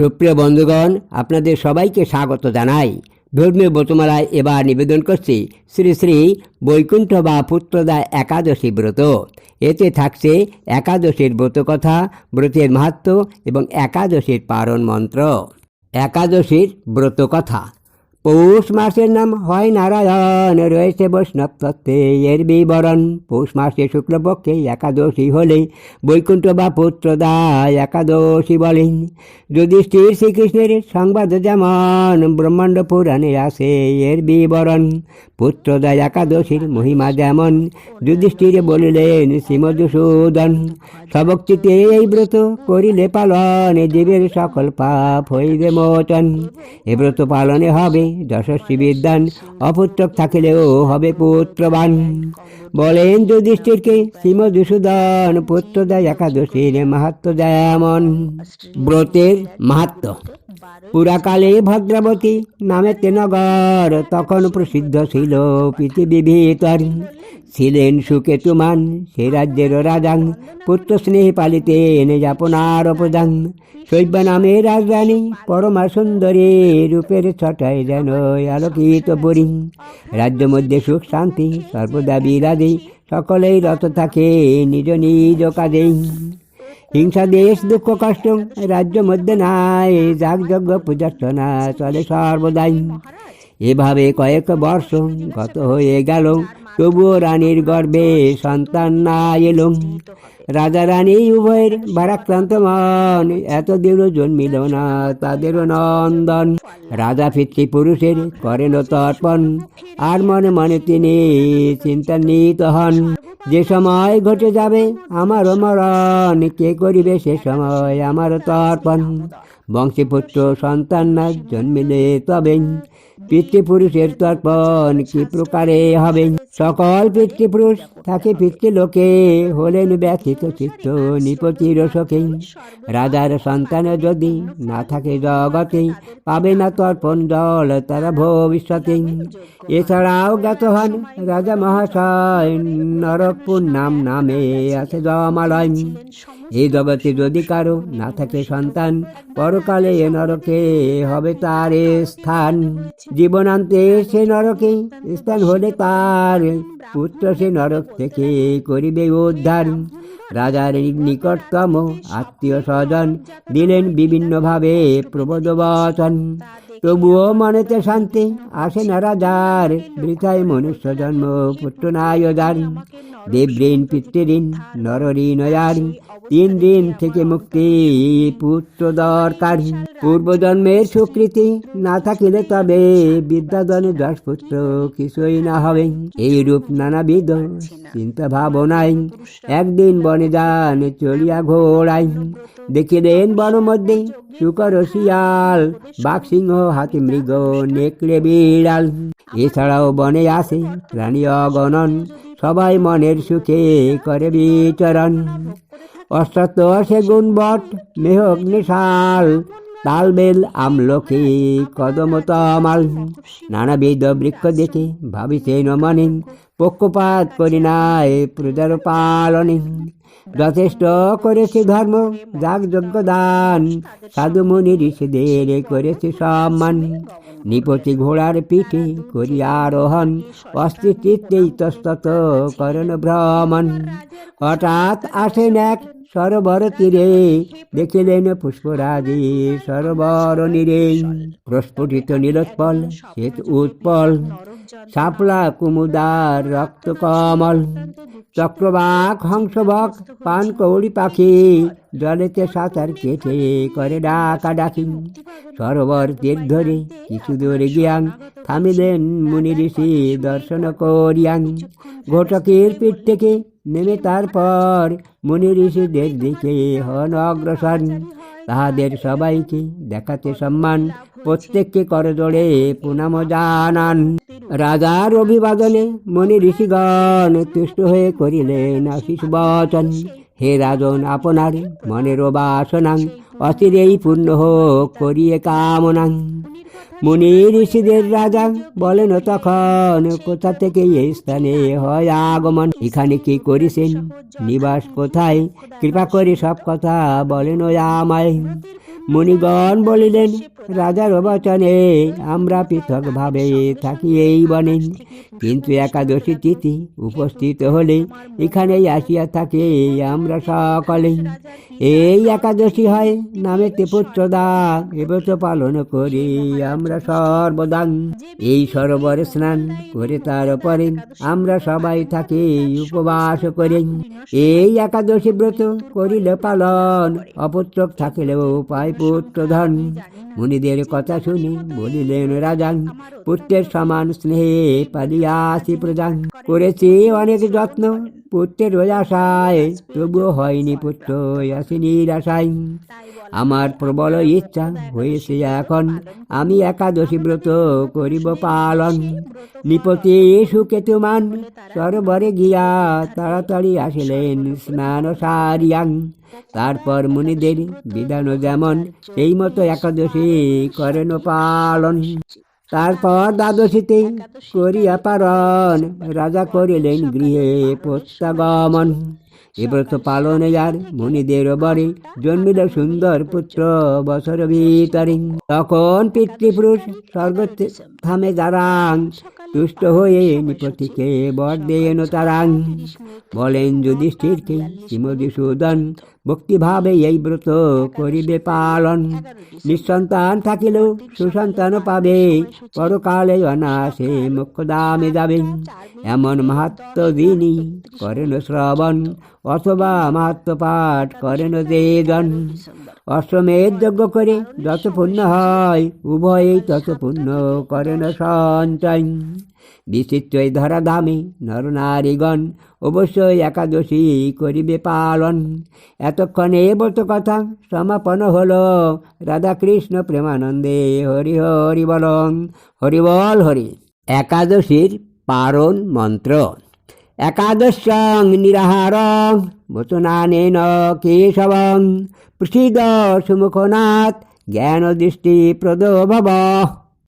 সুপ্রিয় বন্ধুগণ, আপনাদের সবাইকে স্বাগত জানাই। ধর্মীয় ব্রতমালায় এবার নিবেদন করছি শ্রী শ্রী বৈকুণ্ঠ বা পুত্রদা একাদশী ব্রত। এতে থাকছে একাদশীর ব্রত কথা ব্রতের মাহাত্ম এবং একাদশীর পারণ মন্ত্র। একাদশীর ব্রত কথা পৌষ মাসের নাম হয় নারায়ণ, রয়েছে বৈষ্ণব তত্ত্বে এর বিবরণ। পৌষ মাসে শুক্লপক্ষে একাদশী হলে বৈকুণ্ঠ বা পুত্রদা একাদশী বলেন যদি যুধিষ্ঠির শ্রীকৃষ্ণের সংবাদ যেমন ব্রহ্মাণ্ড পুরাণে আসে, এর বিবরণ পুত্রদা একাদশীর মহিমা যেমন। যুধিষ্ঠির বলিলেন, শ্রীমধুসূদন সবকচিতে এই ব্রত করিলে পালন জীবের সকল পাপ হইবে মোচন। এ ব্রত পালনে হবে যশস্বী বিদ্যান অপুত্রক থাকিলেও হবে পুত্রবান। বলেন যুধিষ্ঠিরকে শ্রীম দুষুদন পুত্র দেয় একাদশীর মাহাত্ম দেয় এমন ব্রতের মাহাত্ম। পুরাকালে ভদ্রাবতী নামে নগর তখন প্রসিদ্ধ ছিল পৃথিবী ভিতর। ছিলেন সুকেতুমান, সে রাজ্যের রাজাং, পুত্র স্নেহে পালিতে এনে যাপনার অপদাং শৈব্য নামে রাজধানী, পরমা সুন্দরী রূপের ছটায় যেন আলোকিত পরি। রাজ্য মধ্যে সুখ, শান্তি, সর্বদা বিরাজে, সকলেই রত থাকে নিজ নিজ কাজেই। হিংসা, দেশ, দুঃখ, কষ্ট রাজ্য মধ্যে নাই। যাগ, যজ্ঞ পূজার্চনা চলে সর্বদাই। এভাবে কয়েক বর্ষ গত হয়ে গেল। তবুও রানীর গর্বে সন্তান না এলো। রাজা রানী উভয়ের ভারাক্রান্ত মন। এতদিনও জন্মিল না তাদেরও নন্দন। রাজা পিতৃপুরুষের করেন তর্পণ। আর মনে মনে তিনি চিন্তান্বিত হন। যে সময় ঘটে যাবে, আমার মরণ কে করিবে সে সময়? আমার তর্পণ বংশীপুত্র সন্তান না, জন্মিলে তবে পিতৃপুরুষের তর্পণ কি প্রকারে হবে? সকল পিতৃপুরুষ থাকে পিতৃলোকে, হলেন ব্যথিত চিত্ত নিপতির সখে রাজার সন্তান যদি না থাকে জগতে, পাবে না তর্পণ জল তারা ভবিষ্যতে। এছাড়াও জ্ঞাত হন রাজা মহাশয়, নরকপুর নাম নামে আছে জমালয় এই জগতে যদি কারও না থাকে সন্তান, পরকালে এ নরকে হবে তার স্থান। জীবনান্তে সে নরকে স্থান হলে তার পুত্র সে নরক থেকে করিবে উদ্ধার। রাজার নিকটতম আত্মীয় স্বজন দিলেন বিভিন্নভাবে প্রবোধ বচন তবুও মনেতে শান্তি আসে না রাজার, বৃথায় মনুষ্য জন্ম, পুত্র নায়দার দেবঋণ পিতৃঋণ নরঋণ আর তিন দিন থেকে মুক্তি, পুত্র দরকার। পূর্বজন্মের স্বীকৃতি না থাকিলে তবে বিদ্যাদনে দশ পুত্র কিছুই না হবে। এই রূপ নানাবিধ চিন্তা ভাবনাই একদিন বনে যান চলিয়া ঘোড়াই দেখিলেন বন মধ্যে শুকর শিয়াল বাঘ সিংহ হাতি মৃগ, নেকড়ে, বিড়াল। এছাড়াও বনে আসে প্রাণী অগণন। সবাই মনের সুখে করে বিচরণ। অশ্বত সেগুন বট মেহগ্নি শাল তালবেল আমলকি কদম তমাল। নানাবিধ বৃক্ষ দেখে ভাবিছেন মনে পক্ষপাত করি নাই প্রজার পালনে। যথেষ্ট করেছে ধর্ম, যাগ যজ্ঞ দান, সাধু মুনি ঋষিদের করেছে সম্মান। নিপতি ঘোড়ার পিঠে করিয়া আরোহণ অস্থির চিত্তেই তস্তত করেন ভ্রমণ। হঠাৎ আসেন এক সরোবর তীরে দেখিলেন পুষ্পরাজি সরোবর নীরে প্রস্ফুটিত নীলোৎপল, শ্বেত উৎপল শাপলা কুমুদার রক্ত কমল চক্রবাক হংসবক পান কৌড়ি পাখি জলেতে সাঁতার কেটে করে ডাকা ডাকি সরোবর তীর ধরে কিছু দূরে গিয়ান থামিলেন মুনি ঋষি দর্শন করিয়াং ঘটকের পিঠ থেকে নেমে তারপর মুনি ঋষিদের দিকে হন অগ্রসর। তাহাদের সবাইকে দেখাতে সম্মান। প্রত্যেককে করজোড়ে পুনাম জানান। রাজার অভিবাদনে মনি ঋষিগণ তুষ্ট হয়ে করিলেন, আশিস বচন। হে রাজন, আপনার মনের বাসনাং অচিরেই পূর্ণ হোক, করিয়ে কামনাং। মুনি ঋষিদের রাজা বলেন, তখন কোথা থেকে এই স্থানে হয় আগমন? এখানে কি করিছেন? নিবাস কোথায়? কৃপা করে সব কথা বলেন আমায়। মুনিগণ বলিলেন রাজার বচনে আমরা পৃথক ভাবে থাকি এই বনে। কিন্তু একাদশী তিথি উপস্থিত হলে এখানেই আসিয়া থাকে আমরা সকলে। এই একাদশী হয় নামেতে পুত্রদা এবত পালন করি আমরা সর্বদান। এই সরোবরে স্নান করে তারপরে আমরা সবাই থাকি, উপবাস করে। এই একাদশী ব্রত করিলে পালন, অপুত্রক থাকিলেও পায় পুত্র ধন মুনিদের কথা শুনি। বলিলেন রাজান পুত্রের সমান স্নেহে পালিয়াসি প্রজান করেছি অনেক যত্ন। পুত্রের রোজাশায় তবুও হয়নি পুত্র আসিনি নিরাশায় আমার প্রবল ইচ্ছা হয়েছে এখন আমি একাদশী ব্রত করিব পালন। নিপতি সুকেতুমান সরোবরে গিয়া তাড়াতাড়ি আসিলেন স্নান সারিয়াং। তারপর মুনিদের বিধান যেমন সেই মতো একাদশী করেন পালন। তারপর দ্বাদশীতে করিয়া পারণ রাজা করিলেন গৃহে প্রত্যাগমন। এব্রত পালনে যার মুনিদের বরে জন্মিল সুন্দর পুত্র বছর ভিতরে। তখন পিতৃপুরুষ স্বর্গ থামে দাঁড়ান। তুষ্ট হয়ে নিপতিকে বর দেন তারাং বলেন, যুধিষ্ঠিরকে শ্রীমধুসূদন ভক্তিভাবে এই ব্রত করিবে পালন। নিঃসন্তান থাকিলেও সুসন্তান পাবে। পরকালে অনাসে মোক্ষদামে যাবে। এমন মাহাত্ম দিনই করেন শ্রবণ, অথবা মাহাত্ম পাঠ করেন দেজন অশ্বমেধ যজ্ঞ করে যত পুণ্য হয়, উভয়েই তত পুণ্য করেন সঞ্চয়। বিচিত্র এই ধামে নরনারীগণ অবশ্যই একাদশী করিবে পালন। এতক্ষণে বত কথা, সমাপন হলো। রাধাকৃষ্ণ প্রেমানন্দে হরি হরি বলং। হরি বল হরি। একাদশীর পারণ মন্ত্র। একাদশং নিরাহারং। বচনানেন কেশবং। প্রসিদ সুমুখনাথ জ্ঞান দৃষ্টি প্রদ ভব।